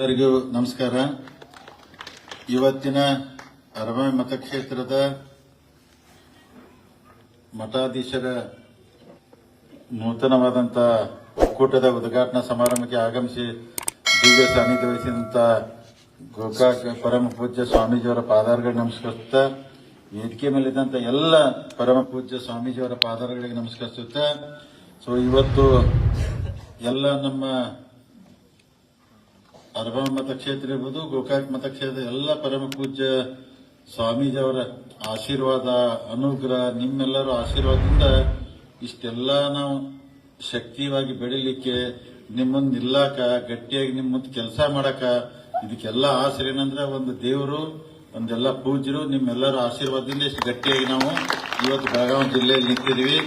ಎಲ್ಲರಿಗೂ ನಮಸ್ಕಾರ. ಇವತ್ತಿನ ಅರಮೆ ಮತಕ್ಷೇತ್ರದ ಮಠಾಧೀಶರ ನೂತನವಾದಂಥ ಒಕ್ಕೂಟದ ಉದ್ಘಾಟನಾ ಸಮಾರಂಭಕ್ಕೆ ಆಗಮಿಸಿ ದಿವ್ಯ ಸಾನ್ನಿಧ್ಯ ವಹಿಸಿದಂಥ ಗೋಕಾಕ್ ಪರಮ ಪೂಜ್ಯ ಸ್ವಾಮೀಜಿಯವರ ಪಾದಾರ್ಗಳಿಗೆ ನಮಸ್ಕರಿಸುತ್ತಾ, ವೇದಿಕೆ ಮೇಲಿದ್ದಂಥ ಎಲ್ಲ ಪರಮ ಪೂಜ್ಯ ಸ್ವಾಮೀಜಿಯವರ ಪಾದಾರ್ಗಳಿಗೆ ನಮಸ್ಕರಿಸುತ್ತಾ ಸೊ ಇವತ್ತು ಎಲ್ಲ ನಮ್ಮ ಅರಬಾವ್ ಮತಕ್ಷೇತ್ರ ಇರ್ಬೋದು, ಗೋಕಾಕ್ ಮತಕ್ಷೇತ್ರ ಎಲ್ಲ ಪರಮ ಪೂಜ್ಯ ಸ್ವಾಮೀಜಿಯವರ ಆಶೀರ್ವಾದ, ಅನುಗ್ರಹ, ನಿಮ್ಮೆಲ್ಲರ ಆಶೀರ್ವಾದದಿಂದ ಇಷ್ಟೆಲ್ಲ ನಾವು ಶಕ್ತಿಯಾಗಿ ಬೆಳಿಲಿಕ್ಕೆ ನಿಮ್ಮನ್ನ ನಿಲ್ಲಾಕ, ಗಟ್ಟಿಯಾಗಿ ನಿಮ್ಮ ಕೆಲಸ ಮಾಡಕ, ಇದಕ್ಕೆಲ್ಲ ಆಸರೆ ಏನಂದ್ರೆ ಒಂದು ದೇವರು, ಒಂದೆಲ್ಲ ಪೂಜ್ಯರು ನಿಮ್ಮೆಲ್ಲರ ಆಶೀರ್ವಾದದಿಂದ ಇಷ್ಟು ಗಟ್ಟಿಯಾಗಿ ನಾವು ಇವತ್ತು ಬೆಳಗಾವಿ ಜಿಲ್ಲೆಯಲ್ಲಿ ನಿಂತಿದ್ದೀವಿ.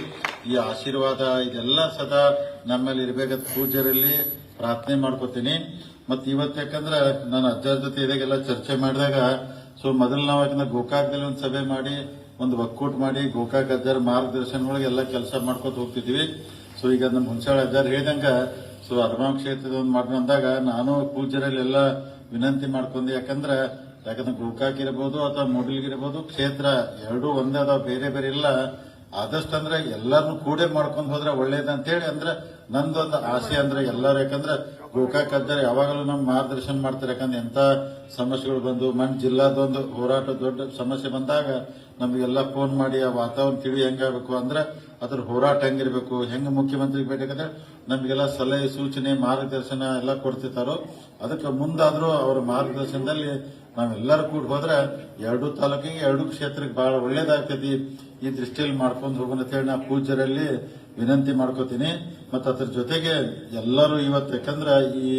ಈ ಆಶೀರ್ವಾದ ಇದೆಲ್ಲ ಸದಾ ನಮ್ಮಲ್ಲಿ ಇರಬೇಕಂತ ಪೂಜ್ಯರಲ್ಲಿ ಪ್ರಾರ್ಥನೆ ಮಾಡ್ಕೋತೀನಿ. ಮತ್ತೆ ಇವತ್ತು ಯಾಕಂದ್ರೆ ನಾನು ಅಜ್ಜರ ಜೊತೆ ಇದಾಗೆಲ್ಲ ಚರ್ಚೆ ಮಾಡಿದಾಗ, ಸೊ ಮೊದಲು ನಾವು ಯಾಕಂದ್ರೆ ಗೋಕಾಕದಲ್ಲಿ ಒಂದು ಸಭೆ ಮಾಡಿ, ಒಂದು ಒಕ್ಕೂಟ ಮಾಡಿ, ಗೋಕಾಕ್ ಅಜ್ಜರ ಮಾರ್ಗದರ್ಶನ ಒಳಗೆ ಎಲ್ಲ ಕೆಲಸ ಮಾಡ್ಕೊತ ಹೋಗ್ತಿದ್ವಿ. ಸೊ ಈಗ ನಮ್ಮ ಹುಣಸಾಳ ಅಜ್ಜಾರ್ ಹೇಳಿದಂಗ, ಸೊ ಅರ್ಮಾ ಕ್ಷೇತ್ರದ ಒಂದು ಮಾಡಿ ಅಂದಾಗ ನಾನು ಪೂಜ್ಯರಲ್ಲಿ ಎಲ್ಲ ವಿನಂತಿ ಮಾಡ್ಕೊಂಡೆ. ಯಾಕಂದ್ರೆ ಯಾಕಂದ್ರೆ ಗೋಕಾಕ್ ಇರಬಹುದು ಅಥವಾ ಮೂಡಲ್ಗಿ ಇರಬಹುದು ಕ್ಷೇತ್ರ ಎರಡೂ ಒಂದೇ ಅದಾವ, ಬೇರೆ ಬೇರೆ ಇಲ್ಲ. ಆದಷ್ಟು ಅಂದ್ರೆ ಎಲ್ಲರೂ ಕೂಡೆ ಮಾಡ್ಕೊಂಡು ಹೋದ್ರೆ ಒಳ್ಳೇದಂತೇಳಿ ಅಂದ್ರೆ ನಂದೊಂದು ಆಸೆ ಅಂದ್ರೆ ಎಲ್ಲರೂ, ಯಾಕಂದ್ರೆ ಗೋಕಾಕ್ ಯಾವಾಗಲೂ ನಮ್ಮ ಮಾರ್ಗದರ್ಶನ ಮಾಡ್ತಾರೆ, ಯಾಕಂದ್ರೆ ಎಂತ ಸಮಸ್ಯೆಗಳು ಬಂದು ಮನ್ ಜಿಲ್ಲಾದೊಂದು ಹೋರಾಟ ದೊಡ್ಡ ಸಮಸ್ಯೆ ಬಂದಾಗ ನಮಗೆಲ್ಲ ಫೋನ್ ಮಾಡಿ, ಆ ವಾತಾವರಣ ತಿಳಿ ಹೆಂಗಾಗಬೇಕು ಅಂದ್ರೆ ಅದ್ರ ಹೋರಾಟ ಹೆಂಗಿರ್ಬೇಕು, ಹೆಂಗ್ ಮುಖ್ಯಮಂತ್ರಿಗೆ ಬೇಕಂದ್ರೆ ನಮಗೆಲ್ಲ ಸಲಹೆ, ಸೂಚನೆ, ಮಾರ್ಗದರ್ಶನ ಎಲ್ಲ ಕೊಡ್ತಿರ್ತಾರೋ, ಅದಕ್ಕೆ ಮುಂದಾದ್ರೂ ಅವರ ಮಾರ್ಗದರ್ಶನದಲ್ಲಿ ನಾವೆಲ್ಲರೂ ಕೂಡ ಹೋದ್ರೆ ಎರಡು ತಾಲೂಕಿಗೆ, ಎರಡು ಕ್ಷೇತ್ರಕ್ಕೆ ಬಹಳ ಒಳ್ಳೇದಾಗ್ತೈತಿ. ಈ ದೃಷ್ಟಿಯಲ್ಲಿ ಮಾಡ್ಕೊಂಡು ಹೋಗೋಣ ಅಂತ ಹೇಳಿ ನಾ ಪೂಜ್ಯರಲ್ಲಿ ವಿನಂತಿ ಮಾಡ್ಕೋತೀನಿ. ಮತ್ತೆ ಅದ್ರ ಜೊತೆಗೆ ಎಲ್ಲರೂ ಇವತ್ತು ಯಾಕಂದ್ರೆ ಈ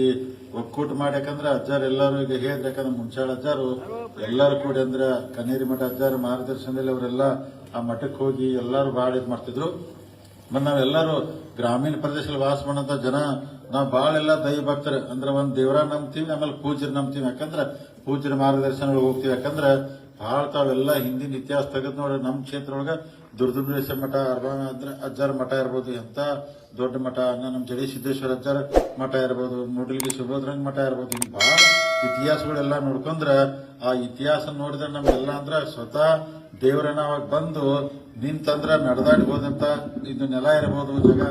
ಒಕ್ಕೂಟ ಮಾಡಿ ಯಾಕಂದ್ರೆ ಅಜ್ಜಾರ್ ಎಲ್ಲರೂ ಈಗ ಹೇಳಿದ್ರೆ ಯಾಕಂದ್ರೆ ಮುಂಚಾಳ ಅಜ್ಜಾರು ಎಲ್ಲರೂ ಕೂಡಿ ಅಂದ್ರೆ ಕನ್ನೇರಿ ಮಠ ಅಜ್ಜಾರ ಮಾರ್ಗದರ್ಶನದಲ್ಲಿ ಅವರೆಲ್ಲ ಆ ಮಠಕ್ಕೆ ಹೋಗಿ ಎಲ್ಲರೂ ಭಾಳ ಇದು ಮಾಡ್ತಿದ್ರು. ಮತ್ತೆ ನಾವೆಲ್ಲರೂ ಗ್ರಾಮೀಣ ಪ್ರದೇಶದಲ್ಲಿ ವಾಸ ಮಾಡೋಂಥ ಜನ, ನಾವು ಬಾಳ ಎಲ್ಲ ದೈವ ಭಕ್ತರು. ಅಂದ್ರೆ ಒಂದು ದೇವರ ನಂಬ್ತೀವಿ, ಆಮೇಲೆ ಪೂಜೆ ನಂಬ್ತೀವಿ. ಯಾಕಂದ್ರೆ ಪೂಜರ ಮಾರ್ಗದರ್ಶನಗಳು ಹೋಗ್ತೀವಿ. ಯಾಕಂದ್ರೆ ಬಹಳ ತಾವೆಲ್ಲ ಹಿಂದಿನ ಇತಿಹಾಸ ತೆಗೆದು ನೋಡಿ ನಮ್ಮ ಕ್ಷೇತ್ರ ಒಳಗ ದುರ್ದುರ್ಗೇಶ್ವರ ಮಠ ಅರ್ಬಾನ ಅಜ್ಜಾರ ಮಠ ಇರ್ಬೋದು, ಎಂತ ದೊಡ್ಡ ಮಠ ನಮ್ಮ ಜಡಿ ಸಿದ್ದೇಶ್ವರ ಅಜ್ಜಾರ ಮಠ ಇರ್ಬೋದು, ಮೂಡಲ್ಗಿ ಸುಬೋದ್ರಂಗ ಮಠ ಇರ್ಬೋದು ಹಿಂಗೆ ಬಹಳ ಇತಿಹಾಸಗಳೆಲ್ಲ ನೋಡ್ಕೊಂಡ್ರ ಆ ಇತಿಹಾಸ ನೋಡಿದ್ರೆ ನಮ್ಗೆಲ್ಲ ಅಂದ್ರೆ ಸ್ವತಃ ದೇವರನ್ನ ಅವಾಗ ಬಂದು ನಿಂತಂದ್ರ ನಡೆದಾಡ್ಬೋದಂತ ಇದು ನೆಲ ಇರ್ಬೋದು, ಜಗ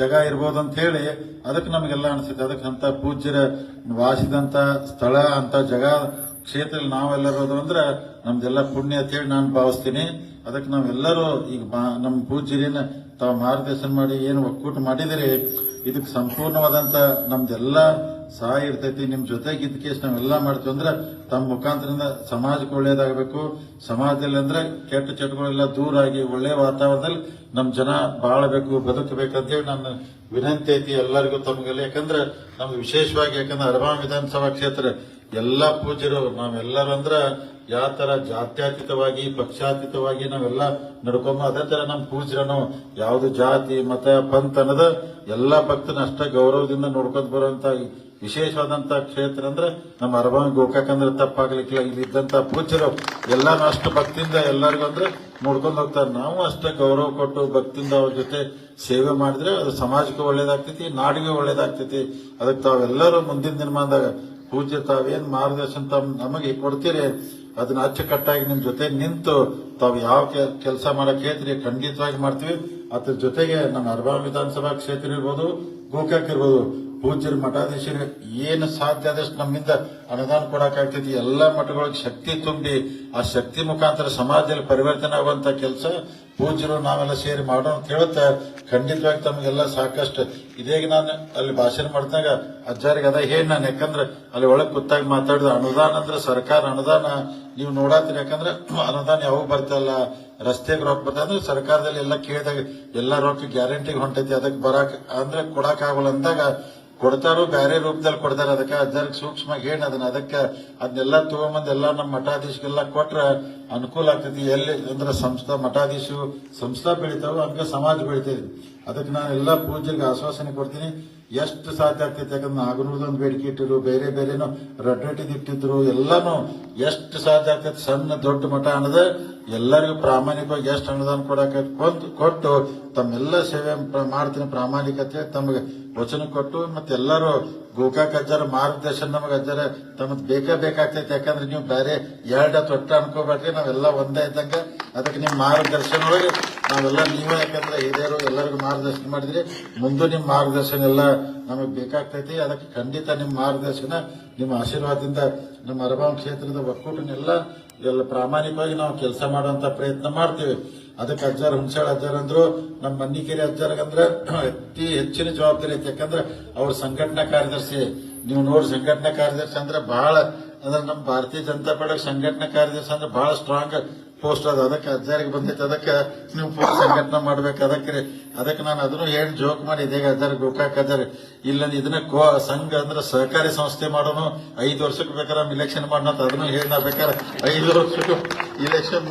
ಜಗ ಇರ್ಬೋದು ಅಂತ ಹೇಳಿ ಅದಕ್ಕೆ ನಮಗೆಲ್ಲ ಅನಿಸುತ್ತೆ. ಅದಕ್ಕೆ ಅಂತ ಪೂಜ್ಯರ ವಾಸಿದಂತ ಸ್ಥಳ ಅಂತ ಜಗ ಕ್ಷೇತ್ರದಲ್ಲಿ ನಾವೆಲ್ಲರೂ ಅಂದ್ರೆ ನಮ್ದೆಲ್ಲ ಪುಣ್ಯ ಅಂತ ಹೇಳಿ ನಾನು ಭಾವಿಸ್ತೀನಿ. ಅದಕ್ಕೆ ನಾವೆಲ್ಲರೂ ಈಗ ನಮ್ಮ ಪೂಜ್ಯರಿನ ತಾವು ಮಾರ್ಗದರ್ಶನ ಮಾಡಿ ಏನು ಒಕ್ಕೂಟ ಮಾಡಿದಿರಿ ಇದಕ್ಕೆ ಸಂಪೂರ್ಣವಾದಂತ ನಮ್ದೆಲ್ಲ ಸಹಾಯ ಇರ್ತೈತಿ. ನಿಮ್ ಜೊತೆಗೆ ಇದಕ್ಕೆ ನಾವೆಲ್ಲ ಮಾಡ್ತೀವಿ ಅಂದ್ರೆ ತಮ್ಮ ಮುಖಾಂತರದಿಂದ ಸಮಾಜಕ್ಕೆ ಒಳ್ಳೇದಾಗಬೇಕು. ಸಮಾಜದಲ್ಲಿ ಅಂದ್ರೆ ಕೆಟ್ಟ ಚಟಗಳೆಲ್ಲ ದೂರ ಆಗಿ ಒಳ್ಳೆ ವಾತಾವರಣದಲ್ಲಿ ನಮ್ ಜನ ಬಾಳಬೇಕು ಬದುಕಬೇಕಂತೇಳಿ ನನ್ನ ವಿನಂತಿ ಐತಿ ಎಲ್ಲರಿಗೂ ತಮಗೆಲ್ಲ ಯಾಕಂದ್ರೆ ನಮ್ಗೆ ವಿಶೇಷವಾಗಿ ಯಾಕಂದ್ರೆ ಅರಬಾನ್ ವಿಧಾನಸಭಾ ಕ್ಷೇತ್ರ ಎಲ್ಲಾ ಪೂಜ್ಯರು ನಾವೆಲ್ಲರಂದ್ರ ಯಾವ ತರ ಜಾತ್ಯತೀತವಾಗಿ, ಪಕ್ಷಾತೀತವಾಗಿ ನಾವೆಲ್ಲ ನಡ್ಕೊಂಬ ಅದೇ ತರ ನಮ್ಮ ಪೂಜ್ಯರನು ಯಾವ್ದು ಜಾತಿ, ಮತ, ಪಂಥ ಅನ್ನದ ಎಲ್ಲಾ ಭಕ್ತನ ಅಷ್ಟ ಗೌರವದಿಂದ ನೋಡ್ಕೊಂಡ್ ಬರುವಂತ ವಿಶೇಷವಾದಂತ ಕ್ಷೇತ್ರ ಅಂದ್ರೆ ನಮ್ಮ ಅರಬಾಂಗ್ ಗೋಕಾಕ್ ಅಂದ್ರೆ ತಪ್ಪಾಗ್ಲಿಕ್ಕಿಲ್ಲ. ಇಲ್ಲಿ ಇದ್ದಂತ ಪೂಜ್ಯರು ಎಲ್ಲಾನು ಅಷ್ಟು ಭಕ್ತಿಯಿಂದ ಎಲ್ಲರಿಗೂ ಅಂದ್ರೆ ನೋಡ್ಕೊಂಡು ಹೋಗ್ತಾರೆ. ನಾವು ಅಷ್ಟೇ ಗೌರವ ಕೊಟ್ಟು ಭಕ್ತಿಯಿಂದ ಅವ್ರ ಜೊತೆ ಸೇವೆ ಮಾಡಿದ್ರೆ ಅದು ಸಮಾಜಕ್ಕೆ ಒಳ್ಳೇದಾಗ್ತೈತಿ, ನಾಡಿಗೆ ಒಳ್ಳೇದಾಗ್ತೈತಿ. ಅದಕ್ಕೆ ತಾವೆಲ್ಲರೂ ಮುಂದಿನ ದಿನಮಾನದಾಗ ಪೂಜ್ಯ ತಾವೇನ್ ಮಾರ್ಗದರ್ಶನ ತಮ್ ನಮಗೆ ಕೊಡ್ತೀರಿ, ಅದನ್ನ ಅಚ್ಚುಕಟ್ಟಾಗಿ ನಿಮ್ ಜೊತೆ ನಿಂತು ತಾವು ಯಾವ ಕೆಲಸ ಮಾಡಕ್ ಹೇಳ್ತೀರಿ, ಖಂಡಿತವಾಗಿ ಮಾಡ್ತೀವಿ. ಅದ್ರ ಜೊತೆಗೆ ನಮ್ಮ ಅರ್ಬಾ ವಿಧಾನಸಭಾ ಕ್ಷೇತ್ರ ಇರ್ಬೋದು, ಗೋಕಾಕ್ ಇರ್ಬೋದು, ಪೂಜ್ಯರ ಮಠಾಧೀಶರು, ಏನು ಸಾಧ್ಯ ಆದಷ್ಟು ನಮ್ಮಿಂದ ಅನುದಾನ ಕೊಡಕಾಗ್ತೈತಿ ಎಲ್ಲ ಮಠಗಳಿಗೆ ಶಕ್ತಿ ತುಂಬಿ ಆ ಶಕ್ತಿ ಮುಖಾಂತರ ಸಮಾಜದಲ್ಲಿ ಪರಿವರ್ತನೆ ಆಗುವಂತ ಕೆಲಸ ಪೂಜ್ಯರು ನಾವೆಲ್ಲ ಸೇರಿ ಮಾಡೋಣ ಅಂತ ಹೇಳುತ್ತಾ ಖಂಡಿತವಾಗಿ ತಮಗೆಲ್ಲ ಸಾಕಷ್ಟು. ಇದೇಗ ನಾನು ಅಲ್ಲಿ ಭಾಷಣ ಮಾಡಿದಾಗ ಅಜ್ಜಾರಿಗೆ ಅದ ಹೇಳಿ ನಾನು ಯಾಕಂದ್ರೆ ಅಲ್ಲಿ ಒಳಗೆ ಕೂತಾಗ ಮಾತಾಡಿದ ಅನುದಾನ ಅಂದ್ರೆ ಸರ್ಕಾರ ಅನುದಾನ. ನೀವು ನೋಡತ್ತೀರಿ ಯಾಕಂದ್ರೆ ಅನುದಾನ ಯಾವಾಗ ಬರ್ತಲ್ಲ? ರಸ್ತೆಗೆ ರೊಕ್ಕ ಬರ್ತದೆ ಅಂದ್ರೆ ಸರ್ಕಾರದಲ್ಲಿ ಎಲ್ಲ ಕೇಳಿದಾಗ ಎಲ್ಲ ರೊಕ್ಕ ಗ್ಯಾರಂಟಿಗೆ ಹೊಂಟೈತಿ. ಅದಕ್ಕೆ ಬರಾಕ್ ಅಂದ್ರೆ ಕೊಡಕ್ ಆಗಲ್ಲ ಅಂದಾಗ ಕೊಡ್ತಾರೋ ಬೇರೆ ರೂಪದಲ್ಲಿ ಕೊಡ್ತಾರೆ. ಅದಕ್ಕೆ ಅದಕ್ಕೆ ಸೂಕ್ಷ್ಮ ಏನು ಅದನ್ನ ಅದಕ್ಕೆ ಅದನ್ನೆಲ್ಲ ತಗೊಂಬಂದ್ ಎಲ್ಲ ನಮ್ಮ ಮಠಾಧೀಶಗೆಲ್ಲ ಕೊಟ್ರ ಅನುಕೂಲ ಆಗ್ತೈತಿ. ಎಲ್ಲಿ ಅಂದ್ರೆ ಸಂಸ್ಥಾ ಮಠಾಧೀಶರು ಸಂಸ್ಥಾ ಬೆಳಿತಾವ ಅದಕ್ಕೆ ಸಮಾಜ ಬೆಳಿತೈತಿ. ಅದಕ್ಕೆ ನಾನು ಎಲ್ಲ ಪೂಜೆಗೆ ಆಶ್ವಾಸನೆ ಕೊಡ್ತೀನಿ. ಎಷ್ಟು ಸಾಧ್ಯ ಆಗ್ತೈತೆ? ಯಾಕಂದ್ರೆ ನಾಗನೂರದೊಂದು ಬೇಡಿಕೆ ಇಟ್ಟರು ಬೇರೆ ಬೇರೆನೋ ರಡ್ರಟ್ಟಿದ್ ಇಟ್ಟಿದ್ರು, ಎಲ್ಲಾನು ಎಷ್ಟು ಸಾಧ್ಯ ಆಗ್ತೈತೆ? ಸಣ್ಣ ದೊಡ್ಡ ಮಠ ಅನ್ನದ ಎಲ್ಲರಿಗೂ ಪ್ರಾಮಾಣಿಕವಾಗಿ ಎಷ್ಟು ಅನುದಾನ ಕೊಡಕ ಕೊಟ್ಟು ತಮ್ಮೆಲ್ಲ ಸೇವೆ ಮಾಡ್ತೀನಿ ಪ್ರಾಮಾಣಿಕತೆ ತಮಗೆ ವಚನ ಕೊಟ್ಟು ಮತ್ತೆ ಎಲ್ಲರೂ ಗೋಕಾಕ್ ಅಜ್ಜರ ಮಾರ್ಗದರ್ಶನ ನಮಗೆ ಅಜ್ಜರ ತಮಗೆ ಬೇಕೇ ಬೇಕಾಗ್ತೈತೆ. ಯಾಕಂದ್ರೆ ನೀವು ಬೇರೆ ಎರಡ ತೊಟ್ಟ ಅನ್ಕೋಬೇಡ್ರಿ, ನಾವೆಲ್ಲ ಒಂದೇ ಇದ್ದಂಗ ಅದಕ್ಕೆ ನಿಮ್ಮ ಮಾರ್ಗದರ್ಶನ ಒಳಗೆ ನಾವೆಲ್ಲ ನೀವೇ, ಯಾಕಂದ್ರೆ ಹಿರಿಯರು ಎಲ್ಲರಿಗೂ ಮಾರ್ಗದರ್ಶನ ಮಾಡಿದ್ರಿ. ಮುಂದೆ ನಿಮ್ಮ ಮಾರ್ಗದರ್ಶನ ಎಲ್ಲ ನಮಗೆ ಬೇಕಾಗ್ತೈತಿ. ಅದಕ್ಕೆ ಖಂಡಿತ ನಿಮ್ಮ ಮಾರ್ಗದರ್ಶನ, ನಿಮ್ಮ ಆಶೀರ್ವಾದದಿಂದ ನಮ್ಮ ಅರಬಾಂ ಕ್ಷೇತ್ರದ ಒಕ್ಕೂಟನೆಲ್ಲ ಎಲ್ಲ ಪ್ರಾಮಾಣಿಕವಾಗಿ ನಾವು ಕೆಲಸ ಮಾಡುವಂತ ಪ್ರಯತ್ನ ಮಾಡ್ತೀವಿ. ಅದಕ್ಕೆ ಅಜ್ಜಾರ ಹುಣಸಾಳ ಅಜ್ಜಾರ ಅಂದ್ರು, ನಮ್ಮ ಮನ್ನಿಕೆರೆ ಅಜ್ಜಾರ್ಗಂದ್ರೆ ಅತಿ ಹೆಚ್ಚಿನ ಜವಾಬ್ದಾರಿ ಐತಿ. ಯಾಕಂದ್ರೆ ಅವ್ರ ಸಂಘಟನಾ ಕಾರ್ಯದರ್ಶಿ, ನೀವು ನೋಡಿ ಸಂಘಟನಾ ಕಾರ್ಯದರ್ಶಿ ಅಂದ್ರೆ ಬಹಳ ಅಂದ್ರೆ ನಮ್ಮ ಭಾರತೀಯ ಜನತಾ ಪಾರ್ಟಿ ಸಂಘಟನಾ ಕಾರ್ಯದರ್ಶಿ ಅಂದ್ರೆ ಬಹಳ ಸ್ಟ್ರಾಂಗ್ ಪೋಸ್ಟ್ ಅದ, ಅದಕ್ಕೆ ಅಜ್ಜಾರಿಗೆ ಬಂದೈತೆ ಅದಕ್ಕೆ ನೀವು ಪೋಸ್ಟ್ ಸಂಘಟನೆ ಮಾಡ್ಬೇಕು, ಅದಕ್ಕೆ. ಅದಕ್ಕೆ ನಾನು ಅದನ್ನು ಹೇಳಿ ಜೋಕ್ ಮಾಡಿ ಇದೇಗ ಹಜಾರಿಗೆ ಗೋಕಾಕ್ ಅಜ್ಜಾರ ಇಲ್ಲ ಇದನ್ನ ಕೋ ಸಂಘ ಅಂದ್ರೆ ಸಹಕಾರಿ ಸಂಸ್ಥೆ ಮಾಡೋನು, ಐದು ವರ್ಷಕ್ಕೆ ಬೇಕಾದ್ರೆ ಇಲೆಕ್ಷನ್ ಮಾಡೋಣ ಅದನ್ನು ಹೇಳಿ ನಾ ಬೇಕಾದ್ರೆ ಐದು ವರ್ಷಕ್ಕೂ ಇಲೆಕ್ಷನ್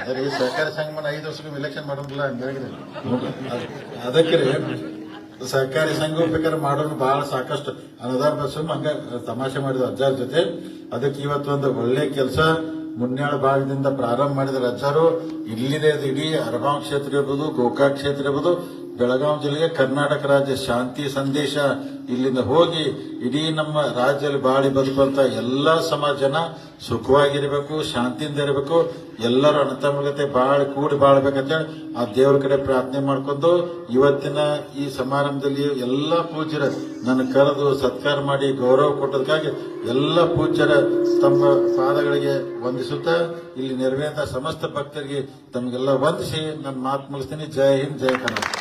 ಅದೇ ಸಹಕಾರಿ ಸಂಘ ಮಾಡಿ ಐದು ವರ್ಷಕ್ಕೂ ಇಲೆಕ್ಷನ್ ಮಾಡೋದಿಲ್ಲ ಹಂಗಾಗಿ ಅದಕ್ಕೆ ರೀ, ಸಹಕಾರಿ ಸಂಘ ಬೇಕಾದ್ರೆ ಮಾಡೋದು ಬಹಳ ಸಾಕಷ್ಟು. ಅನುದಾನ ಬಸ್ ಹಂಗ ತಮಾಷೆ ಮಾಡಿದ ಅಜ್ಜಾರ ಜೊತೆ. ಅದಕ್ಕೆ ಇವತ್ತು ಒಂದು ಒಳ್ಳೆ ಕೆಲಸ. ಮುನ್ಯಾಳ ಭಾಗದಿಂದ ಪ್ರಾರಂಭ ಮಾಡಿದ ರಚರು ಇಲ್ಲಿದೆ ಇಡೀ ಅರಬಾಂ ಕ್ಷೇತ್ರ ಇರ್ಬೋದು ಗೋಕಾಕ್ ಕ್ಷೇತ್ರ ಇರ್ಬೋದು ಬೆಳಗಾವಿ ಜಿಲ್ಲೆಗೆ ಕರ್ನಾಟಕ ರಾಜ್ಯ ಶಾಂತಿ ಸಂದೇಶ ಇಲ್ಲಿಂದ ಹೋಗಿ ಇಡೀ ನಮ್ಮ ರಾಜ್ಯದಲ್ಲಿ ಬಾಳಿ ಬದುಕುವಂತ ಎಲ್ಲಾ ಸಮಾಜನ ಸುಖವಾಗಿರಬೇಕು, ಶಾಂತಿಯಿಂದ ಇರಬೇಕು. ಎಲ್ಲರೂ ಅಣತಮಗತೆ ಬಾಳಿ ಕೂಡಿ ಬಾಳ್ಬೇಕಂತೇಳಿ ಆ ದೇವ್ರ ಕಡೆ ಪ್ರಾರ್ಥನೆ ಮಾಡ್ಕೊಂಡು ಇವತ್ತಿನ ಈ ಸಮಾರಂಭದಲ್ಲಿ ಎಲ್ಲ ಪೂಜ್ಯರ ನನ್ನ ಕರೆದು ಸತ್ಕಾರ ಮಾಡಿ ಗೌರವ ಕೊಟ್ಟದಕ್ಕಾಗಿ ಎಲ್ಲ ಪೂಜ್ಯರ ತಮ್ಮ ಪಾದಗಳಿಗೆ ವಂದಿಸುತ್ತಾ ಇಲ್ಲಿ ನೆರವೇರಿದ ಸಮಸ್ತ ಭಕ್ತರಿಗೆ ತಮಗೆಲ್ಲ ವಂದಿಸಿ ನನ್ನ ಮಾತು ಮುಗಿಸ್ತೀನಿ. ಜೈ ಹಿಂದ್ ಜಯ ಕನ್ನಡ